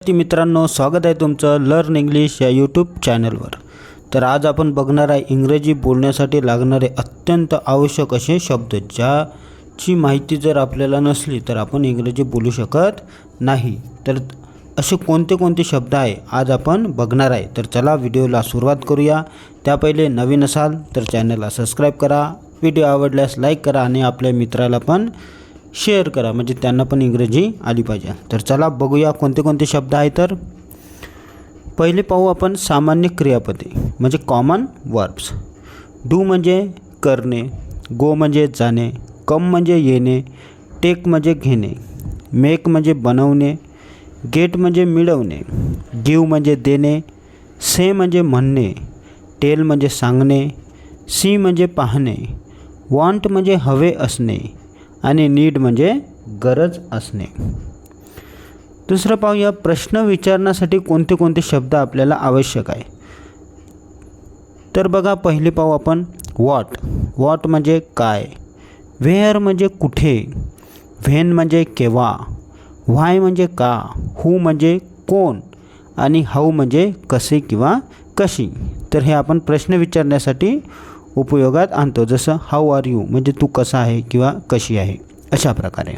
विद्यार्थी मित्रांनो स्वागत आहे तुमचं लर्न इंग्लिश या यूट्यूब चॅनलवर तर आज आपण बघणार आहे इंग्रजी बोलण्यासाठी लागणारे अत्यंत आवश्यक असे शब्द ज्याची माहिती जर आपल्याला नसली तर आपण इंग्रजी बोलू शकत नाही. तर असे कोणते कोणते शब्द आहे आज आपण बघणार आहे. तर चला व्हिडिओला सुरुवात करूया. त्या पहिले नवीन असाल तर चॅनलला सबस्क्राईब करा. व्हिडिओ आवडल्यास लाईक करा आणि आपल्या मित्राला पण शेअर करा. म्हणजे त्यांना पण इंग्रजी आली पाहिजे. तर चला बघूया कोणते कोणते शब्द आहे तर. पहिले पाहू आपण सामान्य क्रियापदे म्हणजे कॉमन वर्ब्स डू म्हणजे करणे गो म्हणजे जाणे कम म्हणजे येणे टेक म्हणजे घेणे मेक म्हणजे बनवणे गेट म्हणजे मिळवणे गिव म्हणजे देणे से म्हणजे म्हणणे टेल म्हणजे सांगणे सी म्हणजे पाहणे वॉन्ट म्हणजे हवे असणे आणि नीड म्हणजे गरज असणे. दुसरं पाहूया प्रश्न विचारण्यासाठी कोणते कोणते शब्द आपल्याला आवश्यक आहे? तर बघा पहिले पाहू आपण वॉट वॉट म्हणजे काय? वेअर म्हणजे कुठे? व्हेन म्हणजे केव्हा? व्हाय म्हणजे का? हू म्हणजे कोण? आणि हाऊ म्हणजे कसे किंवा कशी? तर हे आपण प्रश्न विचारण्यासाठी उपयोगात आणतो. जसं हाऊ आर यू म्हणजे तू कसा आहे किंवा कशी आहे. अशा प्रकारे.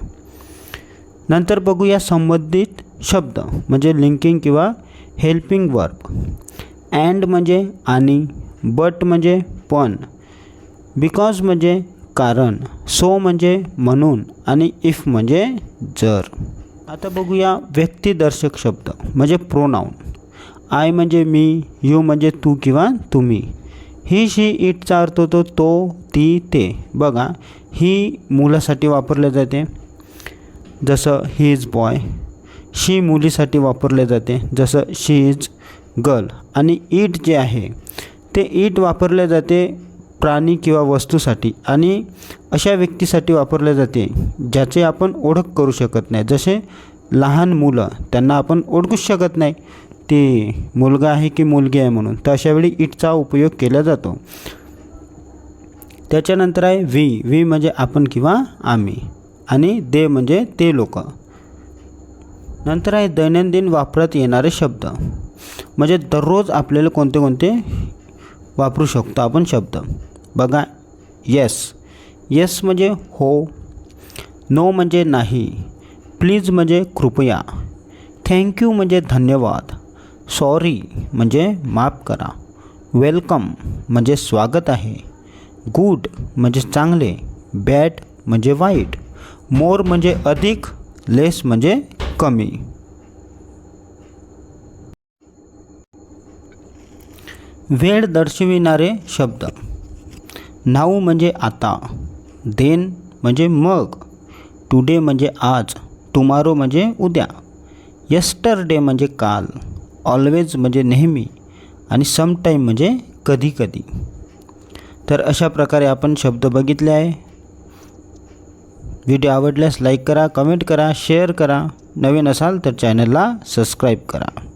नंतर बघूया संबंधित शब्द म्हणजे लिंकिंग किंवा हेल्पिंग वर्ब अँड म्हणजे आणि बट म्हणजे पण बिकॉज म्हणजे कारण सो म्हणजे म्हणून आणि इफ म्हणजे जर आता बघूया व्यक्तिदर्शक शब्द म्हणजे प्रोनाऊन आय म्हणजे मी यू म्हणजे तू किंवा तुम्ही ही शी इटचा अर्थ होतो तो ती ते. बघा ही मुलासाठी वापरले जाते. जसं ही इज बॉय शी मुलीसाठी वापरले जाते. जसं शी इज गर्ल आणि इट जे आहे ते इट वापरले जाते प्राणी किंवा वस्तूसाठी. आणि अशा व्यक्तीसाठी वापरले जाते ज्याचे आपण ओळख करू शकत नाही. जसे लहान मुलं त्यांना आपण ओळखूच शकत नाही. ते मुलगा आहे की मुलगी आहे म्हणून तर अशावेळी इटचा उपयोग केला जातो. त्याच्यानंतर आहे वी. वी म्हणजे आपण किंवा आम्ही. आणि दे म्हणजे ते लोक. नंतर आहे दैनंदिन वापरात येणारे शब्द. म्हणजे दररोज आपल्याला कोणते कोणते वापरू शकतो आपण शब्द. बघा येस येस म्हणजे हो. नो म्हणजे नाही. प्लीज म्हणजे कृपया. थँक्यू म्हणजे धन्यवाद. सॉरी म्हणजे माफ करा. वेलकम म्हणजे स्वागत आहे. गुड म्हणजे चांगले. बॅड म्हणजे वाईट. मोर म्हणजे अधिक. लेस म्हणजे कमी. वेळ दर्शविणारे शब्द. नाऊ म्हणजे आता. देन म्हणजे मग. टुडे म्हणजे आज. टुमारो म्हणजे उद्या. यस्टरडे म्हणजे काल. ऑलवेज म्हणजे नेहमी आणि समटाईम म्हणजे कधी कधी. तर अशा प्रकारे आपण शब्द बघितले आहे. व्हिडिओ आवडल्यास लाईक करा कमेंट करा शेअर करा. नवीन असाल तर चॅनलला सबस्क्राईब करा.